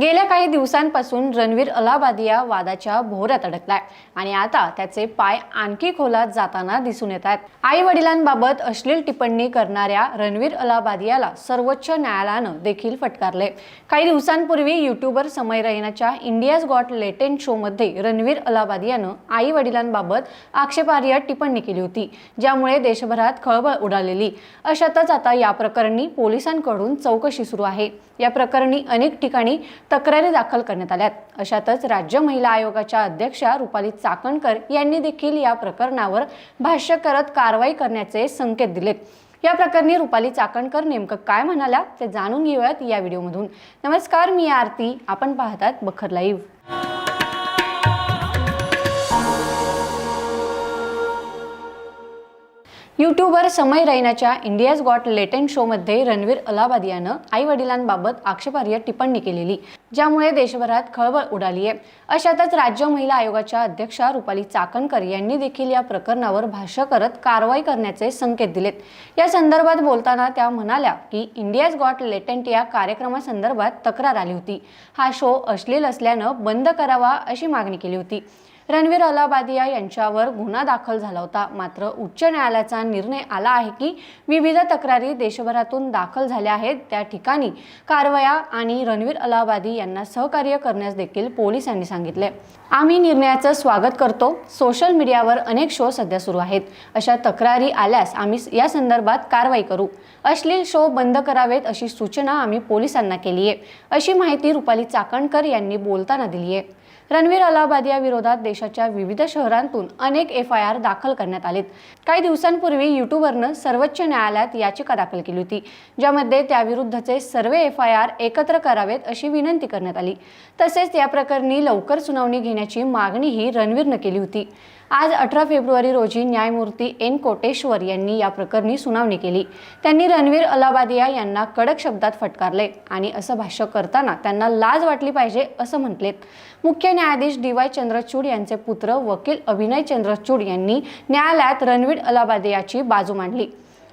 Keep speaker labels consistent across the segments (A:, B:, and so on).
A: गेल्या काही दिवसांपासून रणवीर अलाहाबादिया वादाच्या भोवऱ्यात अडकलाय. आणि आता त्याचे पाय आणखी खोलात जाताना दिसून येत आहेत. आई वडिलांबाबत अश्लील टिप्पणी करणाऱ्या रणवीर अलाबादियाला सर्वोच्च न्यायालयानं देखील फटकारले. काही दिवसांपूर्वी युट्यूबर समय रैनाच्या इंडियाज गॉट लेटेंट शोमध्ये रणवीर अलाहाबादियानं आई वडिलांबाबत आक्षेपार्ह टिप्पणी केली होती ज्यामुळे देशभरात खळबळ उडालेली. अशातच आता या प्रकरणी पोलिसांकडून चौकशी सुरू आहे. या प्रकरणी अनेक ठिकाणी तक्रारी दाखल करण्यात आल्यात अशातच राज्य महिला आयोगाच्या अध्यक्षा रुपाली चाकणकर यांनी देखील या प्रकरणावर भाष्य करत कारवाई करण्याचे संकेत दिलेत. या प्रकरणी रुपाली चाकणकर नेमकं काय म्हणाल्या ते जाणून घेऊयात या व्हिडिओमधून. नमस्कार मी आरती. आपण पाहतात बखर लाईव्ह. युट्यूबर समय रैनाच्या इंडियाज गॉट लेटेंट शोमध्ये रणवीर अलाहाबादियानं आई वडिलांबाबत आक्षेपार्ह टिप्पणी केलेली ज्यामुळे देशभरात खळबळ उडाली आहे अशातच राज्य महिला आयोगाच्या अध्यक्षा रुपाली चाकणकर यांनी देखील या प्रकरणावर भाष्य करत कारवाई करण्याचे संकेत दिलेत. या संदर्भात बोलताना त्या म्हणाल्या की इंडियाज गॉट लेटेंट या कार्यक्रमासंदर्भात तक्रार आली होती. हा शो अश्लील असल्यानं बंद करावा अशी मागणी केली होती. रणवीर अलाहाबादिया यांच्यावर गुन्हा दाखल झाला होता. मात्र उच्च न्यायालयाचा निर्णय आला आहे की विविध तक्रारी देशभरातून दाखल झाल्या आहेत. त्या ठिकाणी कारवाया आणि रणवीर अलाहाबादी यांना सहकार्य करण्यास देखील पोलिसांनी सांगितले. आम्ही निर्णयाचं स्वागत करतो. सोशल मीडियावर अनेक शो सध्या सुरू आहेत. अशा तक्रारी आल्यास आम्ही या संदर्भात कारवाई करू. अश्लील शो बंद करावेत अशी सूचना आम्ही पोलिसांना केली आहे अशी माहिती रुपाली चाकणकर यांनी बोलताना दिली आहे रणवीर अलाहाबादिया विरोधात देशाच्या विविध शहरांतून अनेक एफ आय आर दाखल करण्यात आलेत. काही दिवसांपूर्वी युट्यूबरनं सर्वोच्च न्यायालयात याचिका दाखल केली होती ज्यामध्ये त्याविरुद्धचे सर्व एफ आय आर एकत्र करावेत अशी विनंती करण्यात आली. तसेच या प्रकरणी लवकर सुनावणी घेण्याची मागणीही रणवीरनं केली होती. आज अठरा फेब्रुवारी रोजी न्यायमूर्ती एन कोटेश्वर यांनी या प्रकरणी सुनावणी केली. त्यांनी रणवीर अलाबादिया यांना कडक शब्दात फटकारले आणि असं भाष्य करताना त्यांना लाज वाटली पाहिजे असं म्हटलेत. मुख्य न्यायाधीश डी वाय चंद्रचूड यांचे पुत्र वकील अभिनय चंद्रचूड यांनी न्यायालयात रणवीर अलाबादियाची बाजू मांडली.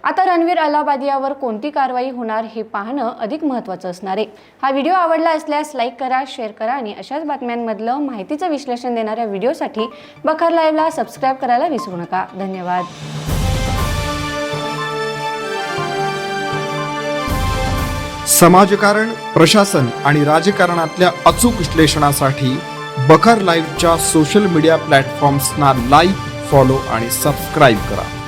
A: आता रणवीर अलाहाबादियावर कोणती कारवाई होणार हे पाहणं अधिक महत्त्वाचं असणार आहे. हा व्हिडिओ आवडला असल्यास लाईक करा शेअर करा आणि अशाच बातम्यांमधलं माहितीचं विश्लेषण देणाऱ्या व्हिडिओसाठी बखर लाईव्हला सबस्क्राईब करायला विसरू नका. धन्यवाद.
B: समाजकारण प्रशासन आणि राजकारणातल्या अचूक विश्लेषणासाठी बखर लाईव्हच्या सोशल मीडिया प्लॅटफॉर्म्सना लाईक फॉलो आणि सबस्क्राईब करा.